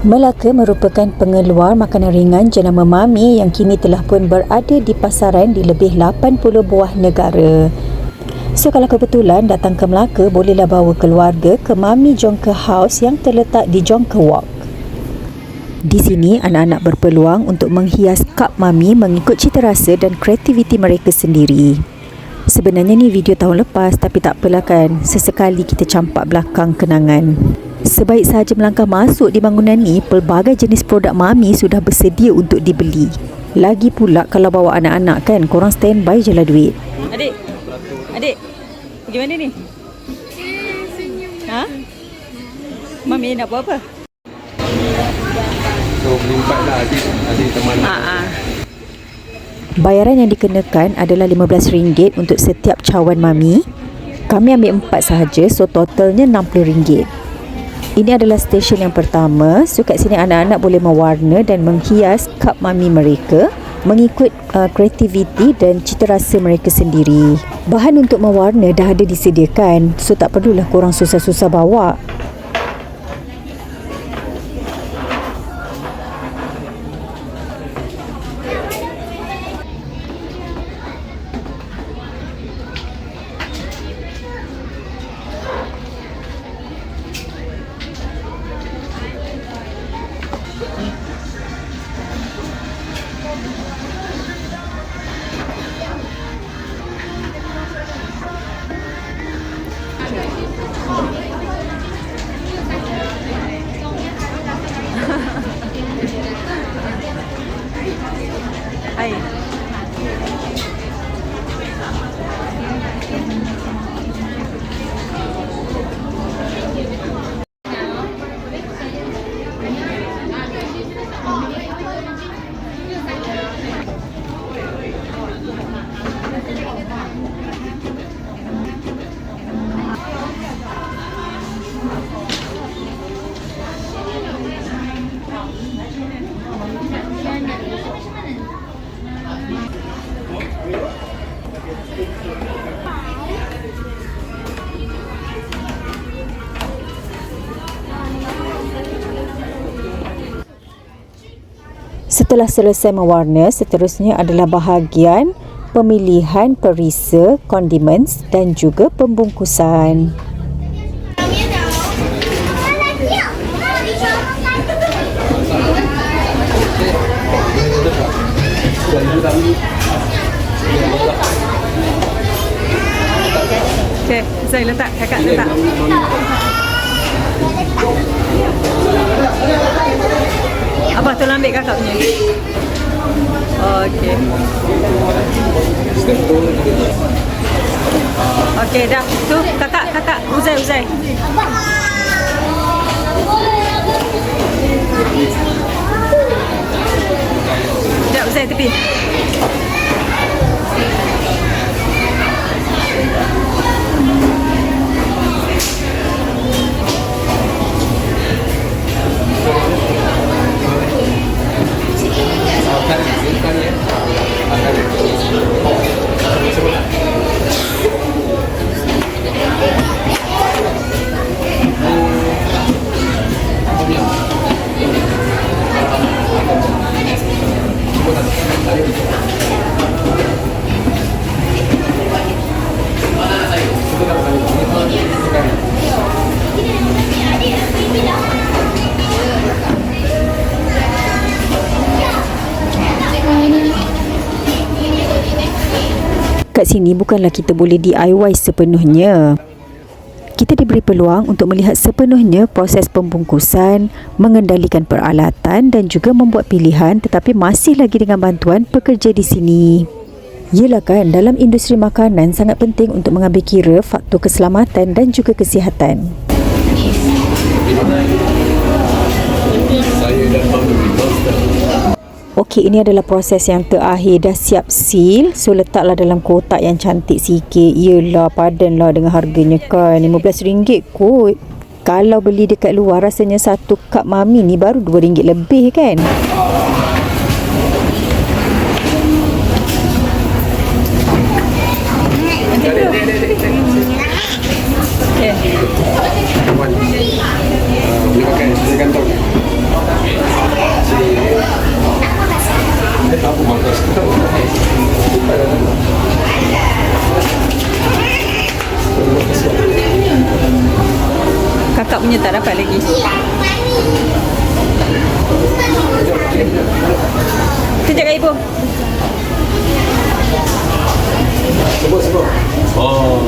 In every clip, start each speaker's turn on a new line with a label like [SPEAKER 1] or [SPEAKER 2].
[SPEAKER 1] Melaka merupakan pengeluar makanan ringan jenama Mami yang kini telah pun berada di pasaran di lebih 80 buah negara. So kalau kebetulan datang ke Melaka, bolehlah bawa keluarga ke Mami Jongka House yang terletak di Jongka Walk. Di sini, anak-anak berpeluang untuk menghias kap Mami mengikut cita rasa dan kreativiti mereka sendiri. Sebenarnya ni video tahun lepas tapi tak apalah kan, sesekali kita campak belakang kenangan. Sebaik sahaja melangkah masuk di bangunan ni, pelbagai jenis produk Mami sudah bersedia untuk dibeli. Lagi pula kalau bawa anak-anak kan, korang standby je lah duit.
[SPEAKER 2] Adik. Adik. Pergi mana ni? Ha? Mami nak buat apa?
[SPEAKER 3] So berlipat lah adik Adik teman
[SPEAKER 2] Ha ah.
[SPEAKER 1] Bayaran yang dikenakan adalah RM15 untuk setiap cawan Mami. Kami ambil empat sahaja, so totalnya RM60. Ini adalah stesen yang pertama. So kat sini anak-anak boleh mewarna dan menghias kap Mami mereka mengikut uh, kreativiti dan cita rasa mereka sendiri. Bahan untuk mewarna dah ada disediakan, so tak perlulah korang susah-susah bawa. Setelah selesai mewarna, seterusnya adalah bahagian pemilihan perisa, condiments dan juga pembungkusan.
[SPEAKER 2] Okey, saya letak, kakak letak. Abah tolong ambil kakak punya. Okey. Okey, dah. Tu, kakak, kakak. Uzai, Uzai. Sekejap, Uzai tepi.
[SPEAKER 1] Kat sini bukanlah kita boleh DIY sepenuhnya. Kita diberi peluang untuk melihat sepenuhnya proses pembungkusan, mengendalikan peralatan dan juga membuat pilihan tetapi masih lagi dengan bantuan pekerja di sini. Yelah kan, dalam industri makanan sangat penting untuk mengambil kira faktor keselamatan dan juga kesihatan. Okey, ini adalah proses yang terakhir dah siap seal. So letaklah dalam kotak yang cantik sikit. Yelah, padanlah dengan harganya kan. RM15 kot. Kalau beli dekat luar rasanya satu cup mami ni baru RM2 lebih kan?
[SPEAKER 2] Punya tak dapat lagi. Kejap kat ibu.
[SPEAKER 3] Oh,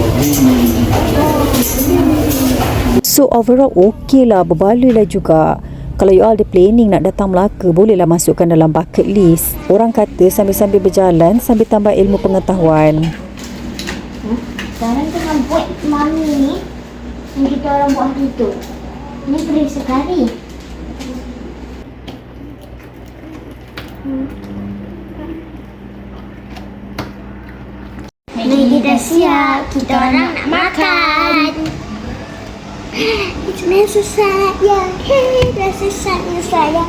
[SPEAKER 1] So overall okey lah berbaloi lah juga. Kalau you all ada planning nak datang Melaka bolehlah masukkan dalam bucket list. Orang kata sambil-sambil berjalan sambil tambah ilmu pengetahuan.
[SPEAKER 4] Sekarang tengah buat mami kita orang buat hari tu. Ni beri sekali. Maggi dah siap. Kita orang nak makan. It's necessary Hey, necessary sayang